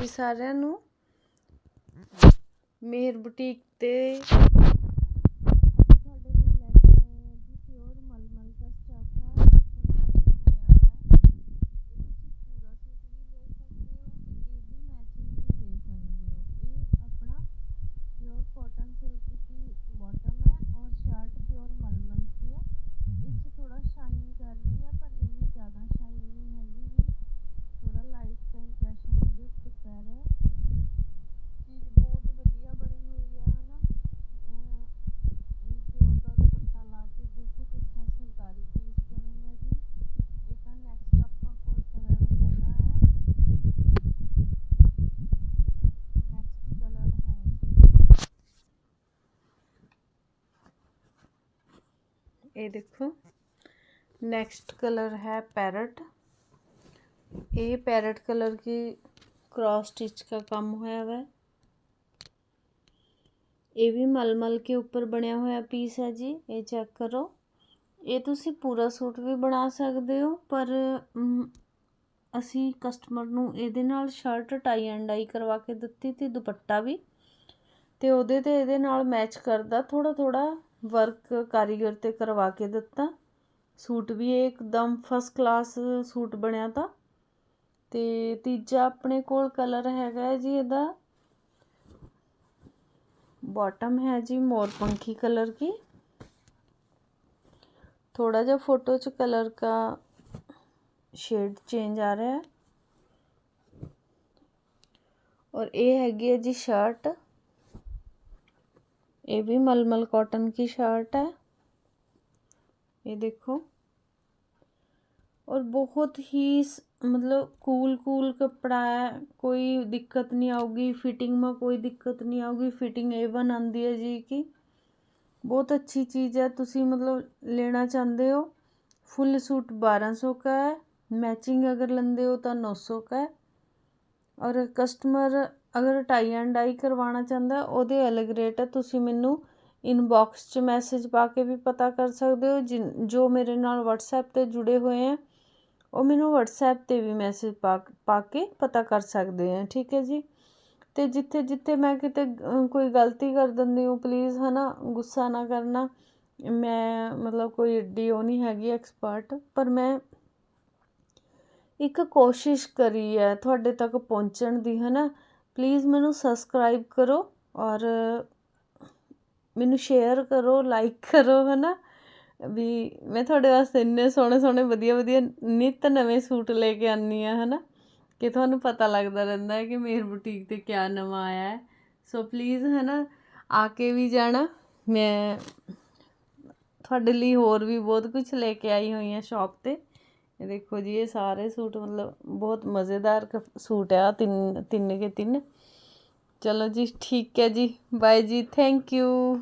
ਜੀ ਸਾਰਿਆਂ ਨੂੰ। ਮੇਹਰ ਬੁਟੀਕ ਤੇ ਇਹ ਦੇਖੋ नेक्स्ट कलर है पैरट ये पैरट कलर की क्रॉस स्टिच का काम होया हुआ है ਇਹ ਵੀ ਮਲਮਲ ਕੇ ਉੱਪਰ ਬਣਿਆ ਹੋਇਆ ਪੀਸ ਹੈ ਜੀ ਇਹ ਚੈੱਕ ਕਰੋ ਇਹ ਤੁਸੀਂ ਪੂਰਾ ਸੂਟ ਵੀ ਬਣਾ ਸਕਦੇ ਹੋ ਪਰ ਅਮ, ਅਸੀਂ ਕਸਟਮਰ ਨੂੰ ਇਹਦੇ ਨਾਲ ਸ਼ਰਟ ਟਾਈ ਐਂਡ ਡਾਈ ਕਰਵਾ ਕੇ ਦਿੱਤੀ ਤੇ ਦੁਪੱਟਾ ਵੀ ਤੇ ਉਹਦੇ ਤੇ ਇਹਦੇ ਨਾਲ ਮੈਚ ਕਰਦਾ ਥੋੜਾ ਥੋੜਾ ਵਰਕ ਕਾਰੀਗਰ ਤੇ ਕਰਵਾ ਕੇ ਦਿੱਤਾ ਸੂਟ ਵੀ ਇਹ ਇੱਕਦਮ ਫਸਟ ਕਲਾਸ ਸੂਟ ਬਣਿਆ ਤਾ ਤੇ ਤੀਜਾ ਆਪਣੇ ਕੋਲ ਕਲਰ ਹੈਗਾ ਹੈ ਜੀ ਇਹਦਾ बॉटम है जी मोर पंखी कलर की थोड़ा जा फोटो च कलर का शेड चेंज आ रहा है और ये हैगी है जी शर्ट ये भी मलमल कॉटन की शर्ट है ये देखो और बहुत ही स- मतलब कूल कूल कपड़ा है कोई दिक्कत नहीं आऊगी फिटिंग में कोई दिक्कत नहीं आऊगी फिटिंग एवन आंदी है जी की बहुत अच्छी चीज़ है तुसी मतलब लेना चाहते हो फुल सूट 1200 का है मैचिंग अगर लेंदे हो तो 900 का है ਔਰ ਕਸਟਮਰ ਅਗਰ ਟਾਈ ਐਂਡ ਡਾਈ ਕਰਵਾਉਣਾ ਚਾਹੁੰਦਾ, ਉਹਦੇ ਅਲੱਗ ਰੇਟ ਹੈ ਤੁਸੀਂ ਮੈਨੂੰ ਇਨਬੋਕਸ 'ਚ ਮੈਸੇਜ ਪਾ ਕੇ ਵੀ ਪਤਾ ਕਰ ਸਕਦੇ ਹੋ, ਜਿਨ, ਜੋ ਮੇਰੇ ਨਾਲ ਵਟਸਐਪ ਤੇ ਜੁੜੇ ਹੋਏ ਹੈ ਉਹ ਮੈਨੂੰ ਵਟਸਐਪ ਤੇ ਵੀ ਮੈਸੇਜ ਪਾ ਪਾ ਕੇ ਪਤਾ ਕਰ ਸਕਦੇ ਹੈ ਠੀਕ ਹੈ ਜੀ? ਅਤੇ ਜਿੱਥੇ ਜਿੱਥੇ ਮੈਂ ਕਿਤੇ ਕੋਈ ਗਲਤੀ ਕਰ ਦਿੰਦੀ ਹਾਂ ਪਲੀਜ਼ ਹੈ ਨਾ ਗੁੱਸਾ ਨਾ ਕਰਨਾ। ਮੈਂ ਮਤਲਬ ਕੋਈ ਏਡੀ ਉਹ ਨਹੀਂ ਹੈਗੀ ਐਕਸਪਰਟ ਪਰ ਮੈਂ ਇੱਕ ਕੋਸ਼ਿਸ਼ ਕਰੀ ਹੈ ਤੁਹਾਡੇ ਤੱਕ ਪਹੁੰਚਣ ਦੀ ਹੈ ਨਾ ਪਲੀਜ਼ ਮੈਨੂੰ ਸਬਸਕ੍ਰਾਈਬ ਕਰੋ ਔਰ ਮੈਨੂੰ ਸ਼ੇਅਰ ਕਰੋ ਲਾਈਕ ਕਰੋ ਹੈ ਨਾ ਵੀ ਮੈਂ ਤੁਹਾਡੇ ਵਾਸਤੇ ਇੰਨੇ ਸੋਹਣੇ ਸੋਹਣੇ ਵਧੀਆ ਵਧੀਆ ਨਿੱਤ ਨਵੇਂ ਸੂਟ ਲੈ ਕੇ ਆਨੀ ਆ ਹੈ ਨਾ ਕਿ ਤੁਹਾਨੂੰ ਪਤਾ ਲੱਗਦਾ ਰਹਿੰਦਾ ਹੈ ਕਿ ਮੇਰ ਬੁਟੀਕ ਤੇ ਕਿਆ ਨਵਾਂ ਆਇਆ ਹੈ। ਸੋ ਪਲੀਜ਼ ਹੈ ਨਾ ਆ ਕੇ ਵੀ ਜਾਣਾ। ਮੈਂ ਤੁਹਾਡੇ ਲਈ ਹੋਰ ਵੀ ਬਹੁਤ ਕੁਝ ਲੈ ਕੇ ਆਈ ਹੋਈ ਹਾਂ ਸ਼ਾਪ ਤੇ। ਇਹ ਦੇਖੋ ਜੀ, ਇਹ ਸਾਰੇ ਸੂਟ ਮਤਲਬ ਬਹੁਤ ਮਜ਼ੇਦਾਰ ਕ- ਸੂਟ ਆ, ਤਿੰਨ ਤਿੰਨ ਕੇ ਤਿੰਨ। ਚਲੋ ਜੀ, ਠੀਕ ਹੈ ਜੀ। ਬਾਏ ਜੀ ਥੈਂਕ ਯੂ